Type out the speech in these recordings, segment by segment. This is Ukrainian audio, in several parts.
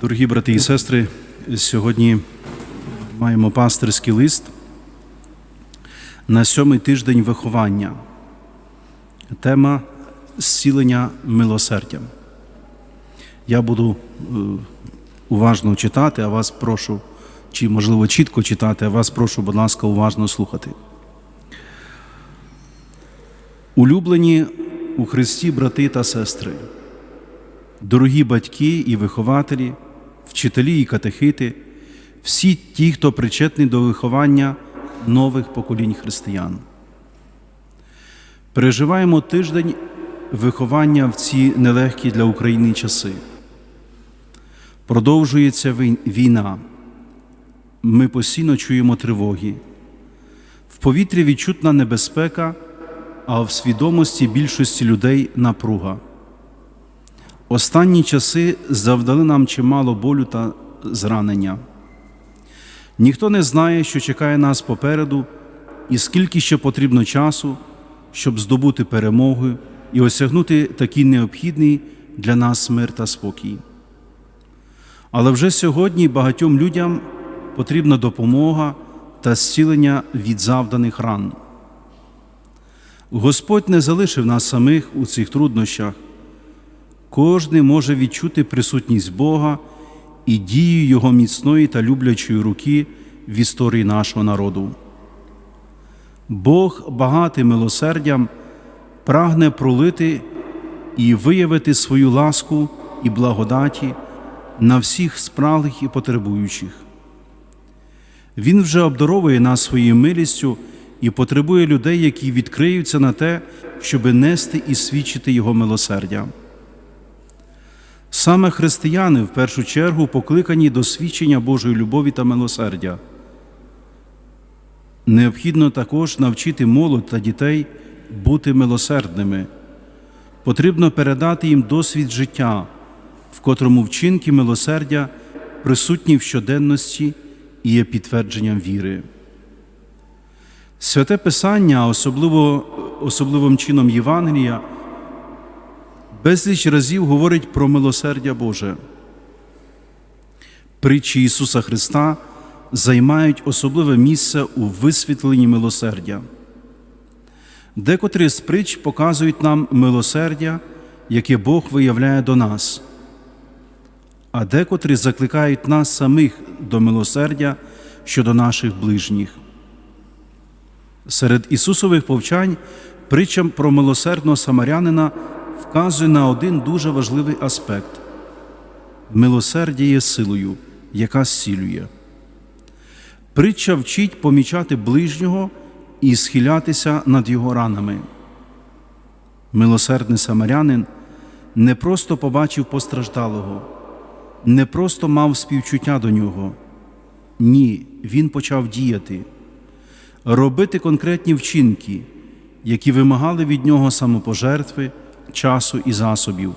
Дорогі брати і сестри, сьогодні маємо пастирський лист на сьомий тиждень виховання. Тема зцілення милосердям. Я буду е, уважно читати, а вас прошу, чи можливо чітко читати, а вас прошу, будь ласка, уважно слухати. Улюблені у Христі брати та сестри, дорогі батьки і вихователі, вчителі і катехити, всі ті, хто причетний до виховання нових поколінь християн. Переживаємо тиждень виховання в ці нелегкі для України часи. Продовжується війна. Ми постійно чуємо тривоги. В повітрі відчутна небезпека, а в свідомості більшості людей напруга. Останні часи завдали нам чимало болю та зранення. Ніхто не знає, що чекає нас попереду, і скільки ще потрібно часу, щоб здобути перемогу і осягнути такий необхідний для нас мир та спокій. Але вже сьогодні багатьом людям потрібна допомога та зцілення від завданих ран. Господь не залишив нас самих у цих труднощах. Кожний може відчути присутність Бога і дію Його міцної та люблячої руки в історії нашого народу. Бог, багатий милосердям, прагне пролити і виявити свою ласку і благодаті на всіх спраглих і потребуючих. Він вже обдаровує нас своєю милістю і потребує людей, які відкриються на те, щоби нести і свідчити Його милосердя. Саме християни в першу чергу покликані до свідчення Божої любові та милосердя. Необхідно також навчити молодь та дітей бути милосердними. Потрібно передати їм досвід життя, в котрому вчинки милосердя присутні в щоденності і є підтвердженням віри. Святе Писання, особливо, особливим чином Євангелія, безліч разів говорить про милосердя Боже. Притчі Ісуса Христа займають особливе місце у висвітленні милосердя. Декотрі з притч показують нам милосердя, яке Бог виявляє до нас, а декотрі закликають нас самих до милосердя щодо наших ближніх. Серед Ісусових повчань притча про милосердного самарянина вказує на один дуже важливий аспект милосердя є силою, яка зцілює. Притча вчить помічати ближнього і схилятися над його ранами. Милосердний самарянин не просто побачив постраждалого, не просто мав співчуття до нього. Ні, він почав діяти, робити конкретні вчинки, які вимагали від нього самопожертви, часу і засобів.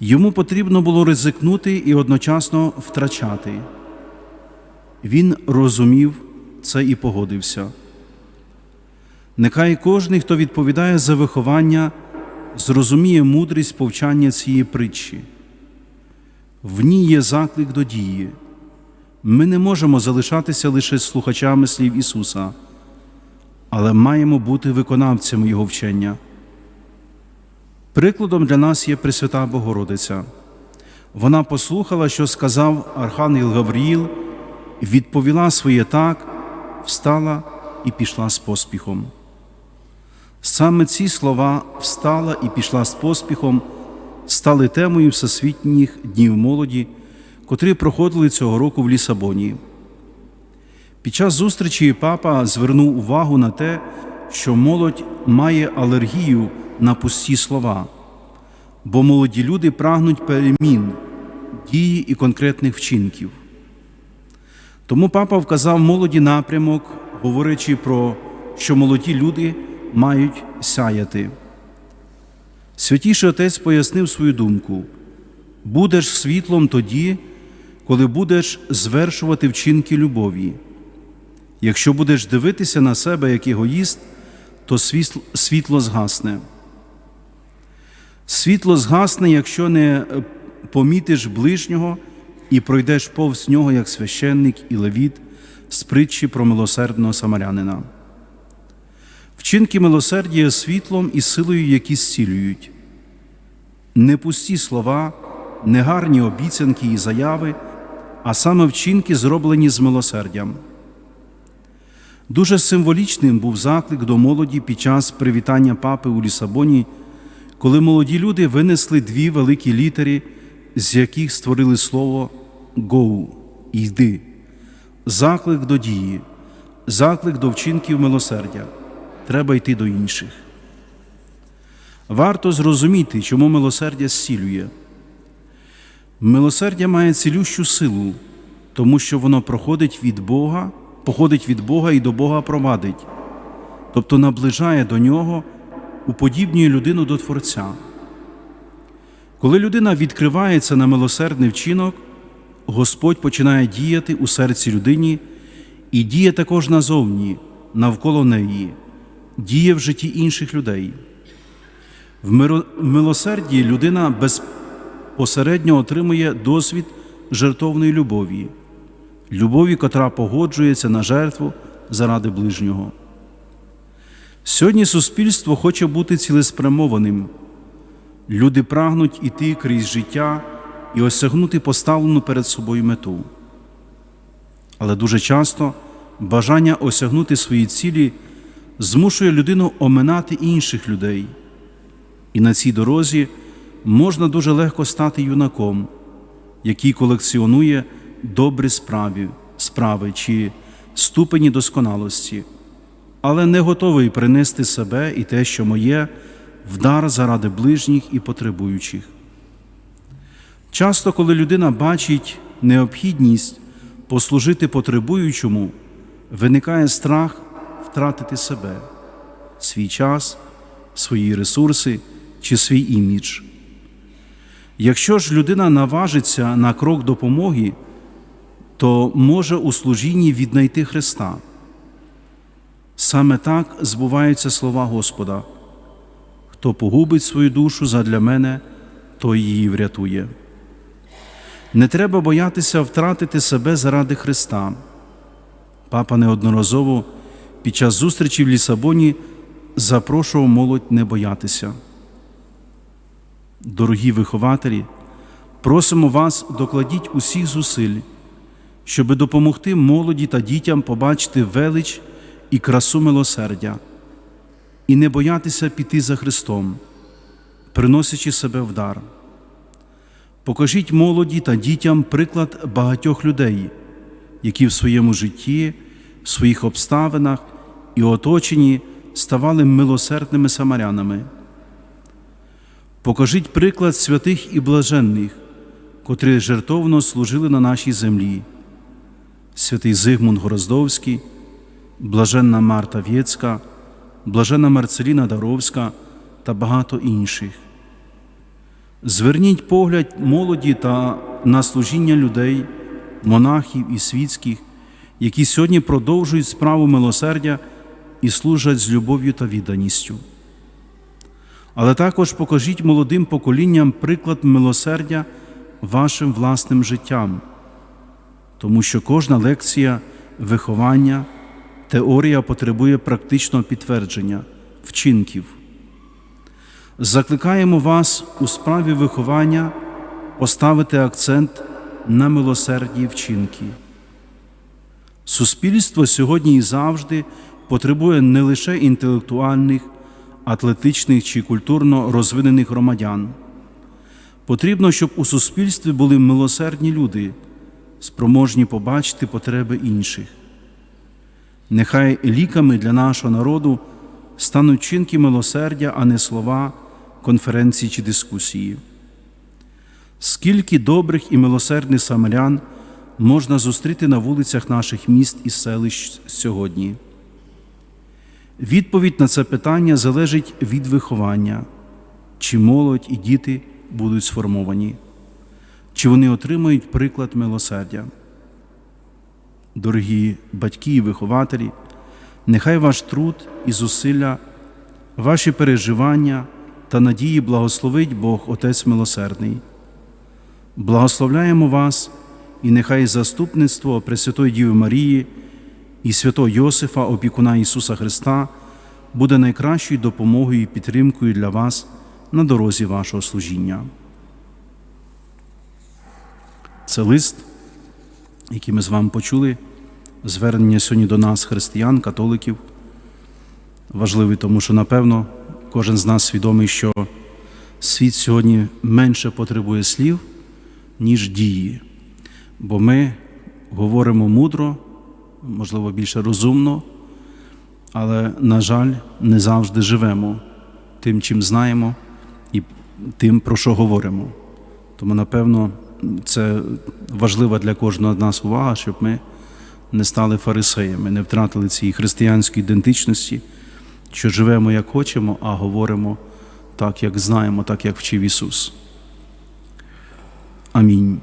Йому потрібно було ризикнути і одночасно втрачати. Він розумів це і погодився. Нехай кожен, хто відповідає за виховання, зрозуміє мудрість повчання цієї притчі. В ній є заклик до дії. Ми не можемо залишатися лише слухачами слів Ісуса, але маємо бути виконавцями Його вчення. Прикладом для нас є Пресвята Богородиця. Вона послухала, що сказав Архангел Гавріїл, відповіла своє так, встала і пішла з поспіхом. Саме ці слова встала і пішла з поспіхом стали темою Всесвітніх днів молоді, котрі проходили цього року в Лісабоні. Під час зустрічі папа звернув увагу на те, що молодь має алергію на пусті слова, бо молоді люди прагнуть перемін, дії і конкретних вчинків. Тому папа вказав молоді напрямок, говорячи про що молоді люди мають сяяти. Святіший Отець пояснив свою думку: будеш світлом тоді, коли будеш звершувати вчинки любові. Якщо будеш дивитися на себе як егоїст, то світло, згасне. Світло згасне, якщо не помітиш ближнього і пройдеш повз нього, як священник і левіт з притчі про милосердного самарянина. Вчинки милосердя є світлом і силою, які зцілюють. Не пусті слова, не гарні обіцянки і заяви, а саме вчинки, зроблені з милосердям. Дуже символічним був заклик до молоді під час привітання папи у Лісабоні, коли молоді люди винесли дві великі літери, з яких створили слово «Гоу» йди, заклик до дії, заклик до вчинків милосердя. Треба йти до інших. Варто зрозуміти, чому милосердя зцілює. Милосердя має цілющу силу, тому що воно проходить від Бога, походить від Бога і до Бога провадить, тобто наближає до Нього, уподібнює людину до Творця. Коли людина відкривається на милосердний вчинок, Господь починає діяти у серці людині і діє також назовні, навколо неї, діє в житті інших людей. В милосерді людина безпосередньо отримує досвід жертовної любові, любові, котра погоджується на жертву заради ближнього. Сьогодні суспільство хоче бути цілеспрямованим. Люди прагнуть іти крізь життя і осягнути поставлену перед собою мету. Але дуже часто бажання осягнути свої цілі змушує людину оминати інших людей. І на цій дорозі можна дуже легко стати юнаком, який колекціонує добрі справи, справи чи ступені досконалості, але не готовий принести себе і те, що моє, в дар заради ближніх і потребуючих. Часто, коли людина бачить необхідність послужити потребуючому, виникає страх втратити себе, свій час, свої ресурси чи свій імідж. Якщо ж людина наважиться на крок допомоги, то може у служінні віднайти Христа. Саме так збуваються слова Господа. Хто погубить свою душу задля мене, той її врятує. Не треба боятися втратити себе заради Христа. Папа неодноразово під час зустрічі в Лісабоні запрошував молодь не боятися. Дорогі вихователі, просимо вас, докладіть усіх зусиль, щоби допомогти молоді та дітям побачити велич і красу милосердя, і не боятися піти за Христом, приносячи себе в дар. Покажіть молоді та дітям приклад багатьох людей, які в своєму житті, в своїх обставинах і оточенні ставали милосердними самарянами. Покажіть приклад святих і блаженних, котрі жертовно служили на нашій землі, святий Зигмунд Гороздовський, блаженна Марта Вєцька, блаженна Марцеліна Даровська та багато інших. Зверніть погляд молоді та на служіння людей, монахів і світських, які сьогодні продовжують справу милосердя і служать з любов'ю та відданістю. Але також покажіть молодим поколінням приклад милосердя вашим власним життям, тому що кожна лекція виховання, теорія потребує практичного підтвердження, вчинків. Закликаємо вас у справі виховання поставити акцент на милосердні вчинки. Суспільство сьогодні і завжди потребує не лише інтелектуальних, атлетичних чи культурно розвинених громадян. Потрібно, щоб у суспільстві були милосердні люди, спроможні побачити потреби інших. Нехай ліками для нашого народу стануть чинки милосердя, а не слова, конференції чи дискусії. Скільки добрих і милосердних самарян можна зустріти на вулицях наших міст і селищ сьогодні? Відповідь на це питання залежить від виховання, чи молодь і діти будуть сформовані, чи вони отримають приклад милосердя. Дорогі батьки і вихователі, нехай ваш труд і зусилля, ваші переживання та надії благословить Бог Отець Милосердний. Благословляємо вас, і нехай заступництво Пресвятої Діви Марії і святого Йосифа, опікуна Ісуса Христа, буде найкращою допомогою і підтримкою для вас на дорозі вашого служіння. Це лист, який ми з вами почули, звернення сьогодні до нас, християн, католиків. Важливий, тому що, напевно, кожен з нас свідомий, що світ сьогодні менше потребує слів, ніж дії. Бо ми говоримо мудро, можливо, більше розумно, але, на жаль, не завжди живемо тим, чим знаємо, і тим, про що говоримо. Тому, напевно, це важлива для кожного з нас увага, щоб ми не стали фарисеями, не втратили цієї християнської ідентичності, що живемо як хочемо, а говоримо так, як знаємо, так як вчив Ісус. Амінь.